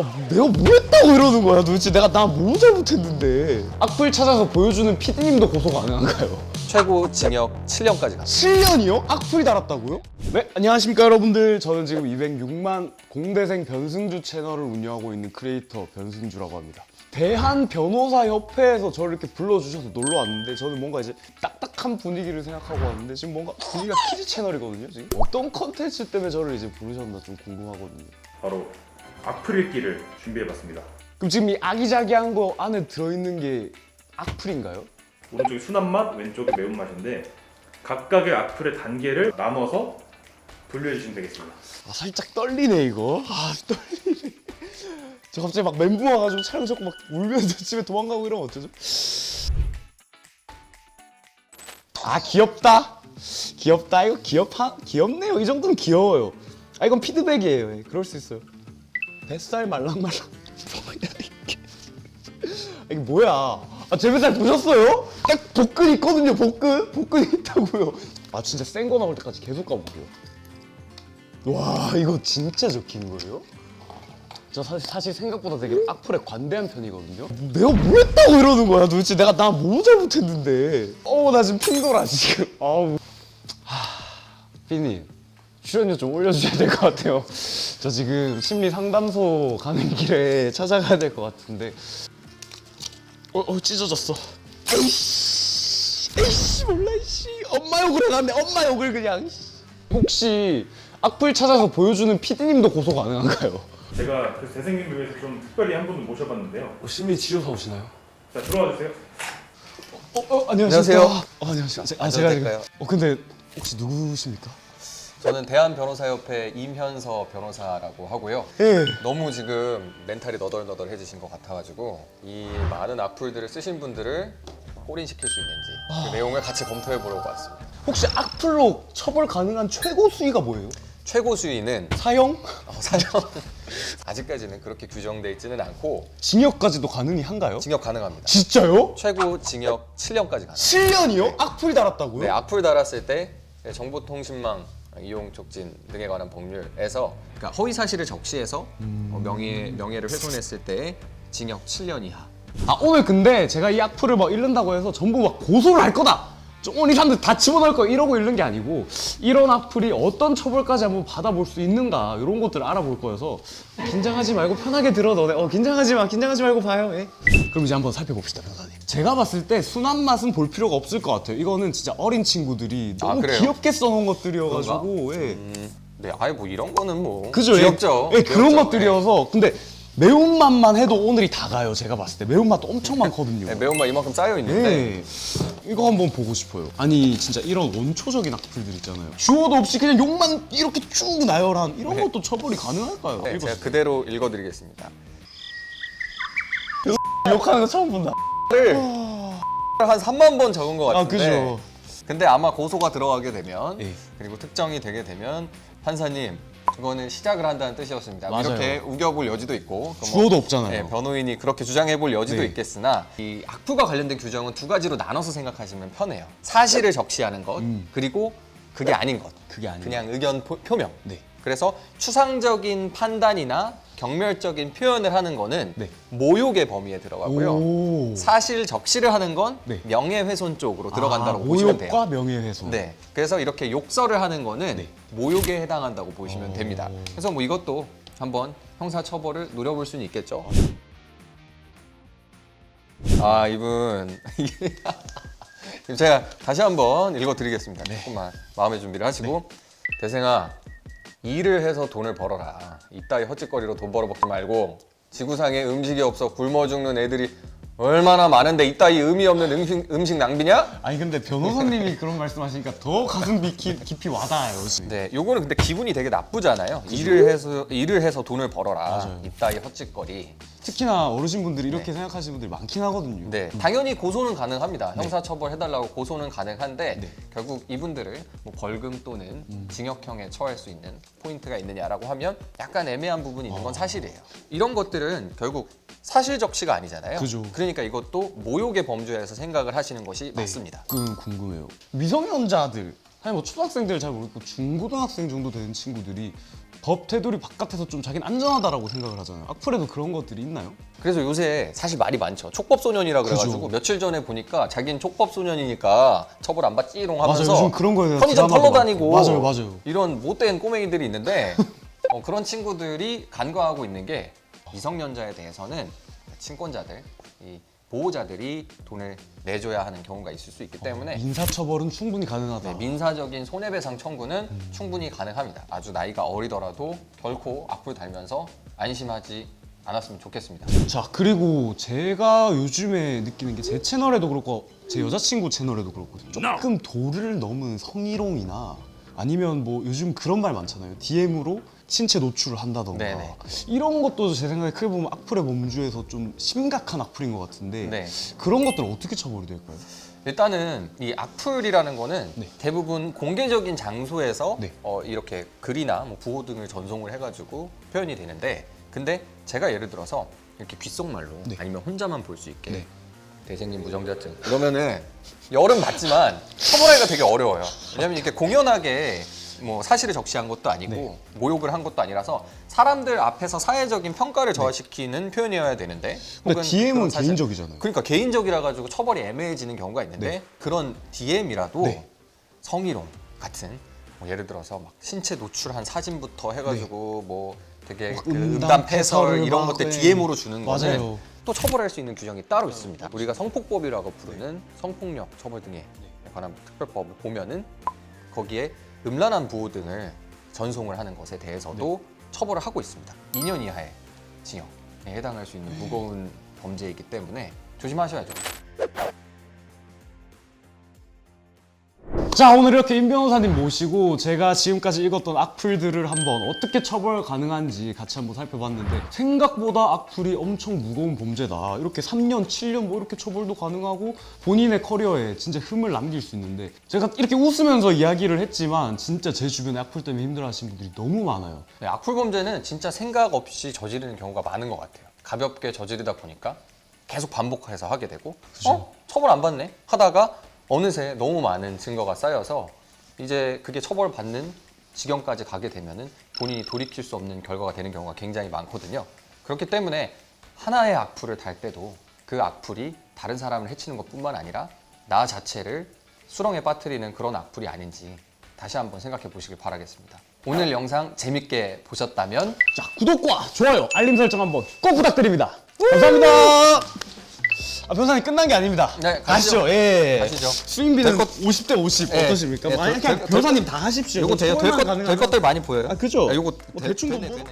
아, 내가 뭐 했다고 이러는 거야 도대체 내가 나 뭐 잘못했는데 악플 찾아서 보여주는 피디님도 고소 가능한가요? 최고 징역 7년까지 갑니다. 7년이요? 악플이 달았다고요? 네 안녕하십니까 여러분들 저는 지금 206만 공대생 변승주 채널을 운영하고 있는 크리에이터 변승주라고 합니다 대한 변호사 협회에서 저를 이렇게 불러주셔서 놀러 왔는데 저는 뭔가 이제 딱딱한 분위기를 생각하고 왔는데 지금 뭔가 분위기가 키즈 채널이거든요 지금 어떤 컨텐츠 때문에 저를 이제 부르셨나 좀 궁금하거든요 바로 악플 읽기를 준비해봤습니다. 그럼 지금 이 아기자기한 거 안에 들어있는 게 악플인가요? 오른쪽이 순한 맛, 왼쪽이 매운 맛인데 각각의 악플의 단계를 나눠서 분류해 주시면 되겠습니다. 아 살짝 떨리네 이거 아 떨리네 저 갑자기 막 멘붕 와가지고 촬영 잡고 막 울면서 집에 도망가고 이러면 어쩌죠? 아 귀엽다 귀엽다 이거 귀엽하 귀엽네요 이 정도는 귀여워요 아 이건 피드백이에요 예, 그럴 수 있어요 뱃살 말랑말랑 뭐야 이게. 아, 이게 뭐야? 아 제 뱃살 보셨어요? 딱 복근 있거든요 복근. 복근 있다고요. 아 진짜 센 거 나올 때까지 계속 가볼게요. 와 이거 진짜 적힌 거예요? 저 사실, 사실 생각보다 되게 악플에 관대한 편이거든요. 내가 뭐 했다고 이러는 거야 도대체? 내가 나 뭐 잘못했는데? 어나 지금 핑돌아 지금. 아우. 하... 피님 출연료 좀 올려주셔야 될 것 같아요 저 지금 심리 상담소 가는 길에 찾아가야 될 것 같은데 어, 어 찢어졌어 에이씨 에이씨 몰라 이씨 엄마 욕을 해놨네 엄마 욕을 그냥. 혹시 악플 찾아서 보여주는 피디님도 고소 가능한가요? 제가 그 재생님을 위해서 좀 특별히 한 분을 모셔봤는데요. 심리 치료사 오시나요? 자 들어와 주세요. 어, 어 안녕하세요. 안녕하세요. 어, 안녕하세요. 제- 아 제가 될까요? 지금- 어 근데 혹시 누구십니까? 저는 대한변호사협회 임현서 변호사라고 하고요. 예. 너무 지금 멘탈이 너덜너덜해지신 것 같아가지고 이 많은 악플들을 쓰신 분들을 꼬린시킬 수 있는지 그 내용을 같이 검토해 보려고 왔습니다. 혹시 악플로 처벌 가능한 최고 수위가 뭐예요? 최고 수위는 사형? 어, 사형 아직까지는 그렇게 규정돼 있지는 않고 징역까지도 가능이 한가요? 징역 가능합니다. 진짜요? 최고 징역 7년까지 가능. 7년이요? 악플이 달았다고요? 네, 악플 달았을 때 정보통신망 이용 촉진 등에 관한 법률에서 그러니까 허위 사실을 적시해서 어, 명예 명예를 훼손했을 때 징역 7년 이하. 아 오늘 근데 제가 이 악플을 막 읽는다고 해서 전부 막 고소를 할 거다. 쫑이 사람들 다 집어넣을 거 이러고 읽는 게 아니고 이런 악플이 어떤 처벌까지 한번 받아볼 수 있는가 이런 것들을 알아볼 거여서 긴장하지 말고 편하게 들어 너네 어 긴장하지 마 긴장하지 말고 봐요 예. 그럼 이제 한번 살펴봅시다 변호사님 제가 봤을 때 순한 맛은 볼 필요가 없을 것 같아요 이거는 진짜 어린 친구들이 너무 그래요? 귀엽게 써놓은 것들이어가지고 예. 음, 네, 아예 뭐 이런 거는 뭐 그죠? 예. 귀엽죠. 예, 그런 귀엽죠. 것들이어서 근데 매운맛만 해도 오늘이 다 가요 제가 봤을 때 매운맛도 엄청 많거든요 네, 매운맛 이만큼 쌓여 있는데 네. 이거 한번 보고 싶어요. 아니 진짜 이런 원초적인 악플들 있잖아요. 주어도 없이 그냥 욕만 이렇게 쭉 나열한 이런 네. 것도 처벌이 가능할까요? 네, 제가 그대로 읽어드리겠습니다. 욕하는 거 처음 본다. 한 3만 번 적은 것 아 같은데. 그죠. 근데 아마 고소가 들어가게 되면 예. 그리고 특정이 되게 되면 판사님 이거는 시작을 한다는 뜻이었습니다. 뭐 맞아요. 이렇게 우겨볼 여지도 있고 그럼 주어도 없잖아요. 네, 변호인이 그렇게 주장해볼 여지도 네. 있겠으나 이 악플과 관련된 규정은 두 가지로 나눠서 생각하시면 편해요. 사실을 적시하는 것 그리고 그게 아닌 것. 음. 그게 아닌 그냥 의견 표- 표명. 네. 그래서 추상적인 판단이나 경멸적인 표현을 하는 거는 네. 모욕의 범위에 들어가고요. 오. 사실 적시를 하는 건 네. 명예훼손 쪽으로 들어간다고 아, 보시면 돼요. 모욕과 명예훼손. 네. 그래서 이렇게 욕설을 하는 거는 네. 모욕에 해당한다고 보시면 오. 됩니다. 그래서 뭐 이것도 한번 형사 처벌을 노려볼 수는 있겠죠. 아 이분 제가 다시 한번 읽어드리겠습니다. 네. 조금만 마음의 준비를 하시고 대생아 일을 해서 돈을 벌어라. 이따위 헛짓거리로 돈 벌어먹지 말고 지구상에 음식이 없어 굶어 죽는 애들이 얼마나 많은데 이따위 의미 없는 음식, 음식 낭비냐? 아니 근데 변호사님이 그런 말씀하시니까 더 가슴 깊이, 깊이 와닿아요. 지금. 네, 요거는 근데 기분이 되게 나쁘잖아요. 일을 해서 일을 해서 돈을 벌어라. 맞아요. 이따위 헛짓거리. 특히나 어르신분들이 이렇게 생각하시는 분들이 많긴 하거든요. 네, 당연히 고소는 가능합니다. 형사 처벌 해달라고 고소는 가능한데 네. 결국 이분들을 뭐 벌금 또는 징역형에 처할 수 있는 포인트가 있느냐라고 하면 약간 애매한 부분이 있는 건 사실이에요. 이런 것들은 결국 사실 적시가 아니잖아요. 그죠. 그러니까 이것도 모욕의 범주에서 생각을 하시는 것이 맞습니다. 그 궁금해요. 미성년자들 사실 뭐 초등학생들 잘 모르겠고 중고등학생 정도 되는 친구들이 법 테두리 바깥에서 좀 자기는 안전하다라고 생각을 하잖아요. 악플에도 그런 것들이 있나요? 그래서 요새 사실 말이 많죠. 촉법 소년이라 그래가지고 그죠. 며칠 전에 보니까 자기는 촉법 소년이니까 처벌 안 받지롱 하면서. 요즘 그런 거에 대해서 편의점 털러 다니고. 맞아요, 맞아요. 이런 못된 꼬맹이들이 있는데 어, 그런 친구들이 간과하고 있는 게 미성년자에 대해서는 친권자들, 이 보호자들이 돈을 내줘야 하는 경우가 있을 수 있기 때문에 인사처벌은 충분히 가능하다. 네, 민사적인 손해배상 청구는 충분히 가능합니다. 아주 나이가 어리더라도 결코 악플 달면서 안심하지 않았으면 좋겠습니다. 자 그리고 제가 요즘에 느끼는 게 제 채널에도 그렇고 제 여자친구 채널에도 그렇고 조금 도를 넘은 성희롱이나 아니면 뭐 요즘 그런 말 많잖아요 DM으로 신체 노출을 한다던가 네네. 이런 것도 제 생각에 크게 보면 악플의 범주에서 좀 심각한 악플인 것 같은데 네. 그런 것들은 어떻게 처벌이 될까요? 일단은 이 악플이라는 거는 네. 대부분 공개적인 장소에서 네. 어, 이렇게 글이나 뭐 부호 등을 전송을 해가지고 표현이 되는데 근데 제가 예를 들어서 이렇게 귓속말로 네. 아니면 혼자만 볼 수 있게 네. 대생님 무정자증 그러면은 열은 받지만 처벌하기가 되게 어려워요 왜냐면 이렇게 공연하게 뭐 사실을 적시한 것도 아니고 네. 모욕을 한 것도 아니라서 사람들 앞에서 사회적인 평가를 저하시키는 표현이어야 되는데 근데 DM은 사실- 개인적이잖아요. 그러니까 개인적이라 가지고 처벌이 애매해지는 경우가 있는데 네. 그런 DM이라도 네. 성희롱 같은 뭐 예를 들어서 막 신체 노출한 사진부터 해가지고 뭐 되게 막그 음담 패설 이런 막, 것들 네. DM으로 주는 거는 맞아요. 또 처벌할 수 있는 규정이 따로 있습니다. 우리가 성폭법이라고 부르는 성폭력 처벌 등에 관한 특별법을 보면은 거기에 음란한 부호 등을 전송을 하는 것에 대해서도 처벌을 하고 있습니다. 2년 이하의 징역에 해당할 수 있는 무거운 범죄이기 때문에 조심하셔야죠. 자 오늘 이렇게 임 변호사님 모시고 제가 지금까지 읽었던 악플들을 한번 어떻게 처벌 가능한지 같이 한번 살펴봤는데 생각보다 악플이 엄청 무거운 범죄다 이렇게 3년 7년 뭐 이렇게 처벌도 가능하고 본인의 커리어에 진짜 흠을 남길 수 있는데 제가 이렇게 웃으면서 이야기를 했지만 진짜 제 주변에 악플 때문에 힘들어하시는 분들이 너무 많아요 네, 악플 범죄는 진짜 생각 없이 저지르는 경우가 많은 것 같아요. 가볍게 저지르다 보니까 계속 반복해서 하게 되고, 어? 처벌 안 받네? 하다가 어느새 너무 많은 증거가 쌓여서 이제 그게 처벌받는 지경까지 가게 되면은 본인이 돌이킬 수 없는 결과가 되는 경우가 굉장히 많거든요. 그렇기 때문에 하나의 악플을 달 때도 그 악플이 다른 사람을 해치는 것뿐만 아니라 나 자체를 수렁에 빠뜨리는 그런 악플이 아닌지 다시 한번 생각해 보시길 바라겠습니다. 오늘 영상 재밌게 보셨다면 자 구독과 좋아요 알림 설정 한번 꼭 부탁드립니다 감사합니다 아 변호사님 끝난 게 아닙니다 네, 가시죠. 예 가시죠. 수임비는 될 것- 50대 50 예. 어떠십니까? 예, 뭐 그냥 될- 변호사님 다 하십시오 요거 돼요? 될, 것, 될 것들 많이 보여요? 아 그죠? 아, 요거 뭐 되- 대충 되네, 뭐 되네.